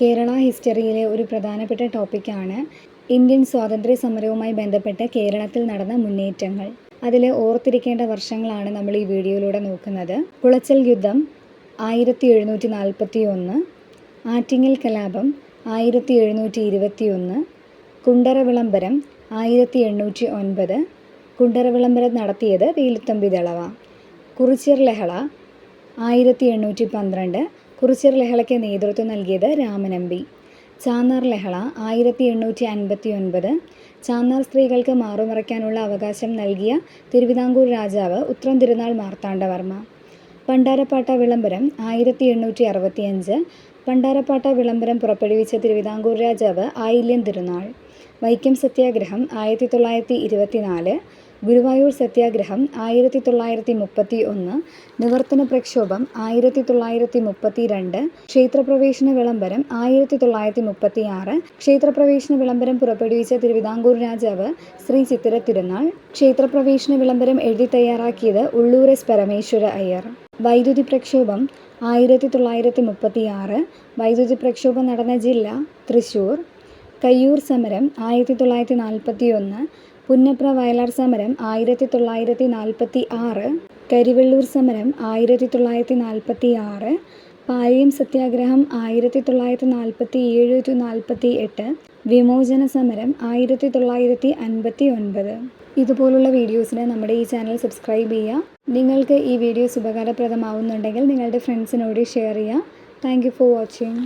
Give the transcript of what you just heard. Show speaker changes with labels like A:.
A: കേരള ഹിസ്റ്ററിയിലെ ഒരു പ്രധാനപ്പെട്ട ടോപ്പിക്കാണ് ഇന്ത്യൻ സ്വാതന്ത്ര്യ സമരവുമായി ബന്ധപ്പെട്ട് കേരളത്തിൽ നടന്ന മുന്നേറ്റങ്ങൾ. അതിൽ ഓർത്തിരിക്കേണ്ട വർഷങ്ങളാണ് നമ്മൾ ഈ വീഡിയോയിലൂടെ നോക്കുന്നത്. കുളച്ചൽ യുദ്ധം ആയിരത്തി എഴുന്നൂറ്റി നാൽപ്പത്തി ഒന്ന് ആറ്റിങ്ങൽ കലാപം ആയിരത്തി എഴുന്നൂറ്റി ഇരുപത്തി ഒന്ന് കുണ്ടറ വിളംബരം ആയിരത്തി എണ്ണൂറ്റി ഒൻപത് കുണ്ടറ വിളംബരം നടത്തിയത് വേലുത്തമ്പി ദളവ കുറിച്ചിർ ലഹള ആയിരത്തി എണ്ണൂറ്റി പന്ത്രണ്ട് കുറിച്യർ ലഹളയ്ക്ക് നേതൃത്വം നൽകിയത് രാമനമ്പി ചാന്നാർ ലഹള ആയിരത്തി എണ്ണൂറ്റി അൻപത്തി ഒൻപത് ചാന്നാർ സ്ത്രീകൾക്ക് മാറുമറയ്ക്കാനുള്ള അവകാശം നൽകിയ തിരുവിതാംകൂർ രാജാവ് ഉത്രം തിരുനാൾ മാർത്താണ്ഡവർമ്മ പണ്ടാരപ്പാട്ട വിളംബരം ആയിരത്തി എണ്ണൂറ്റി അറുപത്തിയഞ്ച് പണ്ടാരപ്പാട്ട വിളംബരം പുറപ്പെടുവിച്ച തിരുവിതാംകൂർ രാജാവ് ആയില്യം തിരുനാൾ. വൈക്കം സത്യാഗ്രഹം ആയിരത്തി തൊള്ളായിരത്തി ഇരുപത്തിനാല് ഗുരുവായൂർ സത്യാഗ്രഹം ആയിരത്തി തൊള്ളായിരത്തി മുപ്പത്തി ഒന്ന് നിവർത്തന പ്രക്ഷോഭം ആയിരത്തി തൊള്ളായിരത്തി മുപ്പത്തി രണ്ട് ക്ഷേത്രപ്രവേശന വിളംബരം ആയിരത്തി തൊള്ളായിരത്തി മുപ്പത്തി ആറ് ക്ഷേത്രപ്രവേശന വിളംബരം പുറപ്പെടുവിച്ച തിരുവിതാംകൂർ രാജാവ് ശ്രീ ചിത്തിര തിരുനാൾ ക്ഷേത്രപ്രവേശന വിളംബരം എഴുതി തയ്യാറാക്കിയത് ഉള്ളൂർ എസ് പരമേശ്വര അയ്യർ. വൈദ്യുതി പ്രക്ഷോഭം ആയിരത്തി തൊള്ളായിരത്തി മുപ്പത്തി ആറ് വൈദ്യുതി പ്രക്ഷോഭം നടന്ന ജില്ല തൃശൂർ. കയ്യൂർ സമരം ആയിരത്തി തൊള്ളായിരത്തി നാൽപ്പത്തി ഒന്ന് പുന്നപ്ര വയലാർ സമരം ആയിരത്തി തൊള്ളായിരത്തി നാൽപ്പത്തി ആറ് കരിവെള്ളൂർ സമരം ആയിരത്തി തൊള്ളായിരത്തി നാൽപ്പത്തി ആറ് പാലിയം സത്യാഗ്രഹം ആയിരത്തി തൊള്ളായിരത്തി നാൽപ്പത്തി ഏഴ് ടു നാൽപ്പത്തി എട്ട് വിമോചന സമരം ആയിരത്തി തൊള്ളായിരത്തി അൻപത്തി ഒൻപത് ഇതുപോലുള്ള വീഡിയോസിന് നമ്മുടെ ഈ ചാനൽ സബ്സ്ക്രൈബ് ചെയ്യുക. നിങ്ങൾക്ക് ഈ വീഡിയോസ് ഉപകാരപ്രദമാവുന്നുണ്ടെങ്കിൽ നിങ്ങളുടെ ഫ്രണ്ട്സിനോട് ഷെയർ ചെയ്യുക. Thank for watching.